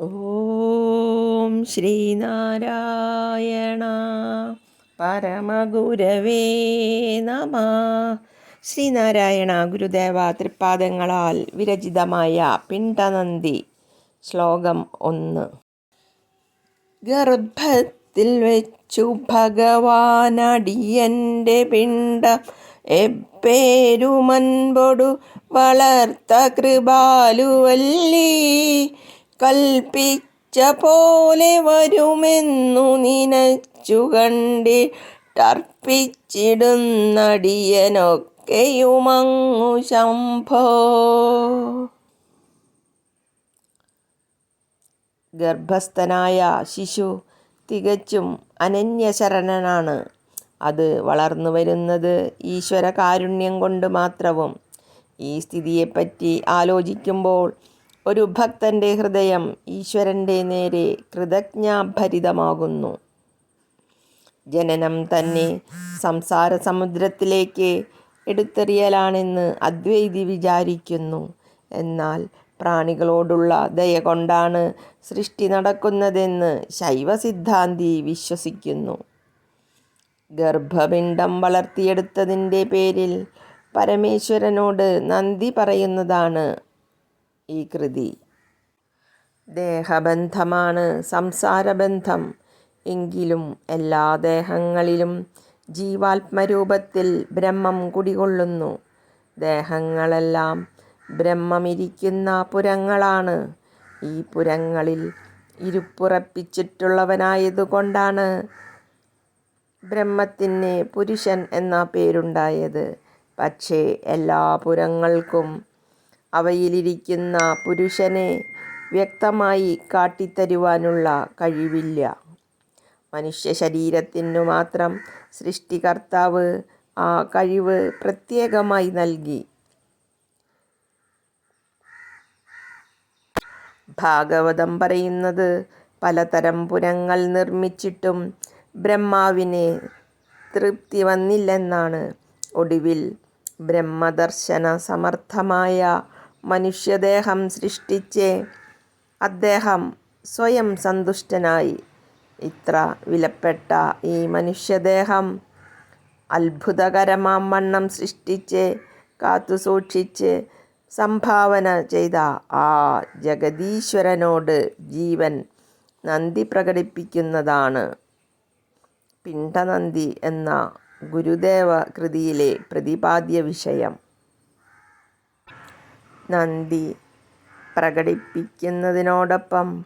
ഓം ശ്രീനാരായണ പരമഗുരവേ നമ. ശ്രീനാരായണ ഗുരുദേവ തൃപ്പാദങ്ങളാൽ വിരചിതമായ പിണ്ടനന്ദി ശ്ലോകം ഒന്ന്. ഗർഭത്തിൽ വെച്ചു ഭഗവാനടിയന്റെ പിണ്ട എപ്പേരുമൻപൊടു വളർത്ത കൃപാലുവല്ലീ. കൽപ്പിച്ച പോലെ വരുമെന്നു നിനച്ചു കണ്ടി ടർപ്പിച്ചിടുന്നടിയനൊക്കെയുമങ്ങു ശംഭോ. ഗർഭസ്ഥനായ ശിശു തികച്ചും അനന്യശരണനാണ്. അത് വളർന്നു വരുന്നത് ഈശ്വര കാരുണ്യം കൊണ്ട് മാത്രവും. ഈ സ്ഥിതിയെപ്പറ്റി ആലോചിക്കുമ്പോൾ ഒരു ഭക്തന്റെ ഹൃദയം ഈശ്വരന്റെ നേരെ കൃതജ്ഞാഭരിതമാകുന്നു. ജനനം തന്നെ സംസാര സമുദ്രത്തിലേക്ക് എടുത്തെറിയലാണെന്ന് അദ്വൈതി വിചാരിക്കുന്നു. എന്നാൽ പ്രാണികളോടുള്ള ദയ കൊണ്ടാണ് സൃഷ്ടി നടക്കുന്നതെന്ന് ശൈവ സിദ്ധാന്തി വിശ്വസിക്കുന്നു. ഗർഭപിണ്ഡം വളർത്തിയെടുത്തതിന്റെ പേരിൽ പരമേശ്വരനോട് നന്ദി പറയുന്നതാണ് ഈ കൃതി. ദേഹബന്ധമാണ് സംസാരബന്ധം. എങ്കിലും എല്ലാ ദേഹങ്ങളിലും ജീവാത്മരൂപത്തിൽ ബ്രഹ്മം കുടികൊള്ളുന്നു. ദേഹങ്ങളെല്ലാം ബ്രഹ്മമിരിക്കുന്ന പുരങ്ങളാണ്. ഈ പുരങ്ങളിൽ ഇരുപ്പുറപ്പിച്ചിട്ടുള്ളവനായതുകൊണ്ടാണ് ബ്രഹ്മത്തിന് പുരുഷൻ എന്ന പേരുണ്ടായത്. പക്ഷേ എല്ലാ പുരങ്ങൾക്കും അവയിലിരിക്കുന്ന പുരുഷനെ വ്യക്തമായി കാട്ടിത്തരുവാനുള്ള കഴിവില്ല. മനുഷ്യ ശരീരത്തിനു മാത്രം സൃഷ്ടികർത്താവ് ആ കഴിവ് പ്രത്യേകമായി നൽകി. ഭാഗവതം പറയുന്നത് പലതരം പുരങ്ങൾ നിർമ്മിച്ചിട്ടും ബ്രഹ്മാവിന് തൃപ്തി വന്നില്ലെന്നാണ് ഒടുവിൽ ബ്രഹ്മദർശന സമർത്ഥമായ മനുഷ്യദേഹം സൃഷ്ടിച്ച്. അദ്ദേഹം സ്വയം സന്തുഷ്ടനായി. ഇത്ര വിലപ്പെട്ട ഈ മനുഷ്യദേഹം അത്ഭുതകരമാം വണ്ണം സൃഷ്ടിച്ച് കാത്തുസൂക്ഷിച്ച് സംഭാവന ചെയ്ത ആ ജഗദീശ്വരനോട് ജീവൻ നന്ദി പ്രകടിപ്പിക്കുന്നതാണ്. പിണ്ടനന്ദി എന്ന ഗുരുദേവ കൃതിയിലെ പ്രതിപാദ്യ വിഷയം. നന്ദി പ്രകടിപ്പിക്കുന്നതിനോടൊപ്പം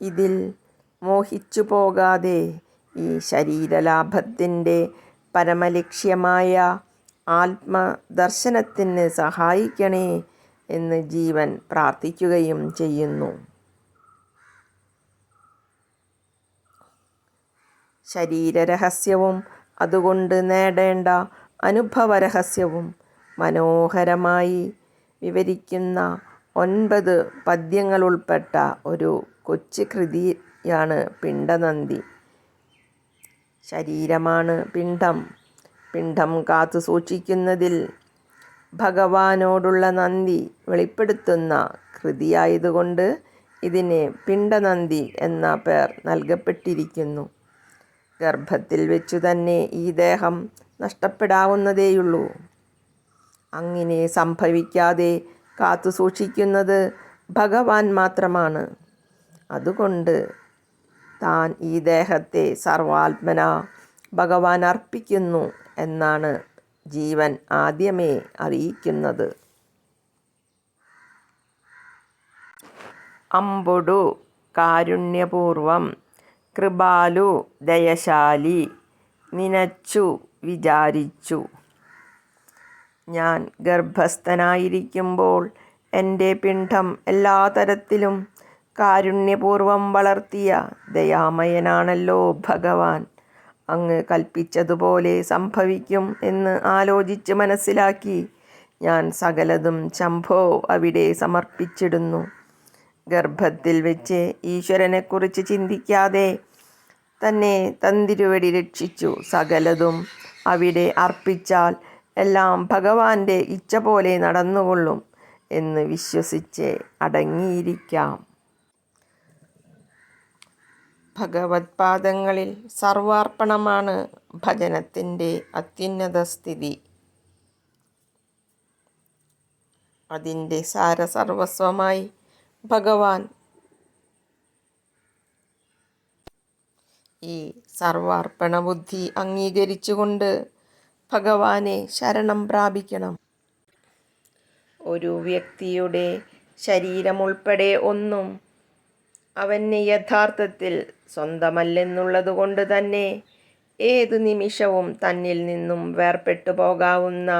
ഇതിൽ മോഹിച്ചു പോകാതെ ഈ ശരീരലാഭത്തിന്റെ പരമലക്ഷ്യമായ ആത്മദർശനത്തിന് സഹായിക്കണേ എന്ന് ജീവൻ പ്രാർത്ഥിക്കുകയും ചെയ്യുന്നു. ശരീരരഹസ്യവും അതുകൊണ്ട് നേടേണ്ട അനുഭവരഹസ്യവും മനോഹരമായി വിവരിക്കുന്ന ഒൻപത് പദ്യങ്ങളുൾപ്പെട്ട ഒരു കൊച്ചു കൃതിയാണ് പിണ്ടനന്ദി ശരീരമാണ് പിണ്ഡം. പിണ്ഡം കാത്തു സൂക്ഷിക്കുന്നതിൽ ഭഗവാനോടുള്ള നന്ദി വെളിപ്പെടുത്തുന്ന കൃതിയായതുകൊണ്ട് ഇതിന് പിണ്ടനന്ദി എന്ന പേർ നൽകപ്പെട്ടിരിക്കുന്നു. ഗർഭത്തിൽ വെച്ചു തന്നെ ഈ ദേഹം നഷ്ടപ്പെടാവുന്നതേയുള്ളൂ. അങ്ങനെ സംഭവിക്കാതെ കാത്തു സൂക്ഷിക്കുന്നത് ഭഗവാൻ മാത്രമാണ്. അതുകൊണ്ട് താൻ ഈ ദേഹത്തെ സർവാത്മന ഭഗവാൻ അർപ്പിക്കുന്നു എന്നാണ് ജീവൻ ആദ്യമേ അറിയിക്കുന്നത്. അമ്പുടു കാരുണ്യപൂർവം കൃപാലു ദയശാലി നിനച്ചു വിചാരിച്ചു. ഞാൻ ഗർഭസ്ഥനായിരിക്കുമ്പോൾ എന്റെ പിണ്ഡം എല്ലാ തരത്തിലും കാരുണ്യപൂർവം വളർത്തിയ ദയാമയനാണല്ലോ ഭഗവാൻ. അങ്ങ് കൽപ്പിച്ചതുപോലെ സംഭവിക്കും എന്ന് ആലോചിച്ച് മനസ്സിലാക്കി ഞാൻ സകലതും ശംഭോ അവിടെ സമർപ്പിച്ചിടുന്നു. ഗർഭത്തിൽ വെച്ച് ഈശ്വരനെക്കുറിച്ച് ചിന്തിക്കാതെ തന്നെ തന്തിരുവടി രക്ഷിച്ചു സകലതും അവിടെ അർപ്പിച്ചാൽ എല്ലാം ഭഗവാന്റെ ഇച്ഛ പോലെ നടന്നുകൊള്ളും എന്ന് വിശ്വസിച്ച് അടങ്ങിയിരിക്കാം. ഭഗവത്പാദങ്ങളിൽ സർവാർപ്പണമാണ് ഭജനത്തിന്റെ അത്യുന്നത സ്ഥിതി. അതിന്റെ സാരസർവസ്വമായി ഭഗവാൻ ഈ സർവാർപ്പണ ബുദ്ധി അംഗീകരിച്ചുകൊണ്ട് ഭഗവാനെ ശരണം പ്രാപിക്കണം. ഒരു വ്യക്തിയുടെ ശരീരമുൾപ്പെടെ ഒന്നും അവന് യഥാർത്ഥത്തിൽ സ്വന്തമല്ലെന്നുള്ളതുകൊണ്ട് തന്നെ ഏതു നിമിഷവും തന്നിൽ നിന്നും വേർപെട്ടു പോകാവുന്ന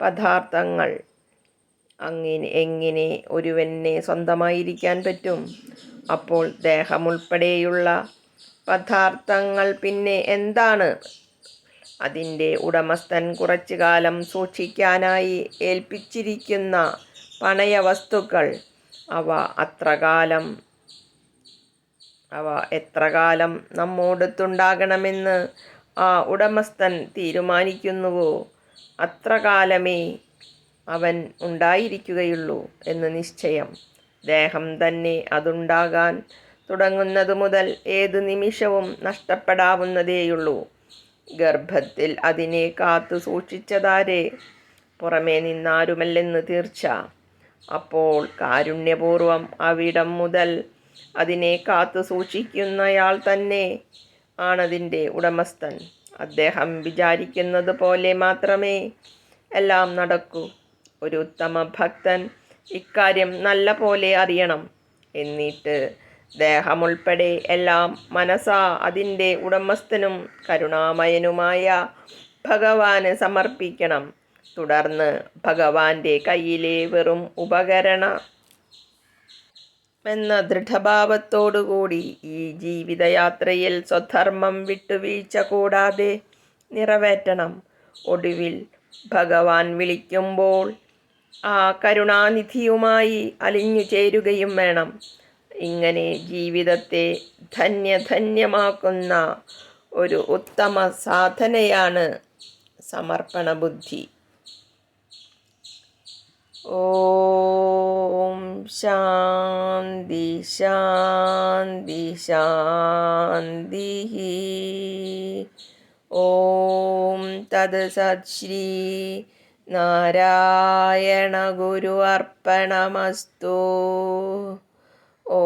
പദാർത്ഥങ്ങൾ അങ്ങനെ എങ്ങനെ ഒരുവനെ സ്വന്തമായിരിക്കാൻ പറ്റും? അപ്പോൾ ദേഹമുൾപ്പെടെയുള്ള പദാർത്ഥങ്ങൾ പിന്നെ എന്താണ്? അതിന്റെ ഉടമസ്ഥൻ കുറച്ചു കാലം സൂക്ഷിക്കാനായി ഏൽപ്പിച്ചിരിക്കുന്ന പണയ വസ്തുക്കൾ അവ അത്രകാലം അവ എത്രകാലം നമ്മോടത്തുണ്ടാകണമെന്ന് ആ ഉടമസ്ഥൻ തീരുമാനിക്കുന്നുവോ? അത്രകാലമേ അവൻ ഉണ്ടായിരിക്കുകയുള്ളൂ എന്ന് നിശ്ചയം. ദേഹം തന്നെ അതുണ്ടാകാൻ തുടങ്ങുന്നത് മുതൽ ഏതു നിമിഷവും നഷ്ടപ്പെടാവുന്നതേയുള്ളൂ. ഗർഭത്തിൽ അതിനെ കാത്തു സൂക്ഷിച്ചതാരെ. പുറമേ നിന്നാരുമല്ലെന്ന് തീർച്ച. അപ്പോൾ കാരുണ്യപൂർവം അവിടം മുതൽ അതിനെ കാത്തു സൂക്ഷിക്കുന്നയാൾ തന്നെ ആണതിന്റെ ഉടമസ്ഥൻ. അദ്ദേഹം വിചാരിക്കുന്നത് പോലെ മാത്രമേ എല്ലാം നടക്കൂ. ഒരു ഉത്തമ ഭക്തൻ ഇക്കാര്യം നല്ല പോലെ അറിയണം. എന്നിട്ട് ദേഹമുൾപ്പെടെ എല്ലാം മനസ്സാ അതിന്റെ ഉടമസ്ഥനും കരുണാമയനുമായ ഭഗവാന് സമർപ്പിക്കണം. തുടർന്ന് ഭഗവാന്റെ കയ്യിലെ വെറും ഉപകരണ എന്ന ദൃഢഭാവത്തോടുകൂടി ഈ ജീവിതയാത്രയിൽ സ്വധർമ്മം വിട്ടുവീഴ്ച കൂടാതെ നിറവേറ്റണം. ഒടുവിൽ ഭഗവാൻ വിളിക്കുമ്പോൾ ആ കരുണാനിധിയുമായി അലിഞ്ഞു ചേരുകയും വേണം. ഇങ്ങനെ ജീവിതത്തെ ധന്യധന്യമാക്കുന്ന ഒരു ഉത്തമ സാധനയാണ് സമർപ്പണ ബുദ്ധി ഓം ശാന്തി ശാന്തി ശാന്തി. ഓം തത് സത് ശ്രീ നാരായണ ഗുരു അർപ്പണമസ്തു. ഓം